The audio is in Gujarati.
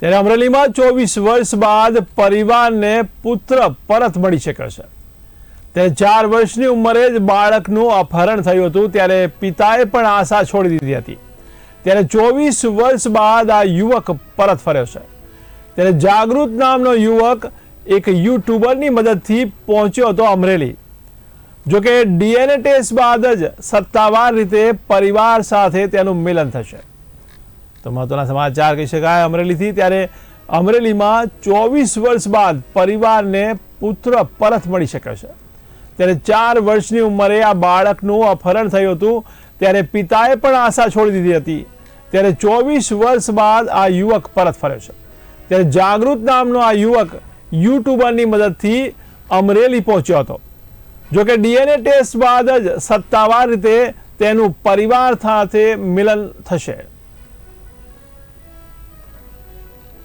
ત્યારે અમરેલીમાં ચોવીસ વર્ષ બાદ પરિવારને પુત્ર પરત મળી શકે છે. ત્યારે ચાર વર્ષની ઉંમરે જ બાળકનું અપહરણ થયું હતું, ત્યારે પિતાએ પણ આશા છોડી દીધી હતી. ત્યારે ચોવીસ વર્ષ બાદ આ યુવક પરત ફર્યો છે. ત્યારે જાગૃત નામનો યુવક એક યુટ્યુબરની મદદથી પહોંચ્યો હતો અમરેલી. જોકે ડીએનએ ટેસ્ટ બાદ જ સત્તાવાર રીતે પરિવાર સાથે તેનું મિલન થશે. તો મહત્વના સમાચાર કહી શકાય. અમરેલીથી ત્યારે અમરેલીમાં ચોવીસ વર્ષ બાદ પરિવારને પુત્ર પરત મળી શકે છે. ત્યારે ચાર વર્ષની ઉંમરે આ બાળકનું અપહરણ થયું હતું. ત્યારે પિતાએ પણ આશા છોડી દીધી હતી. ત્યારે ચોવીસ વર્ષ બાદ આ યુવક પરત ફર્યો છે. ત્યારે જાગૃત નામનો આ યુવક યુટ્યુબરની મદદથી અમરેલી પહોંચ્યો હતો. જોકે ડીએનએ ટેસ્ટ બાદ જ સત્તાવાર રીતે તેનું પરિવાર સાથે મિલન થશે.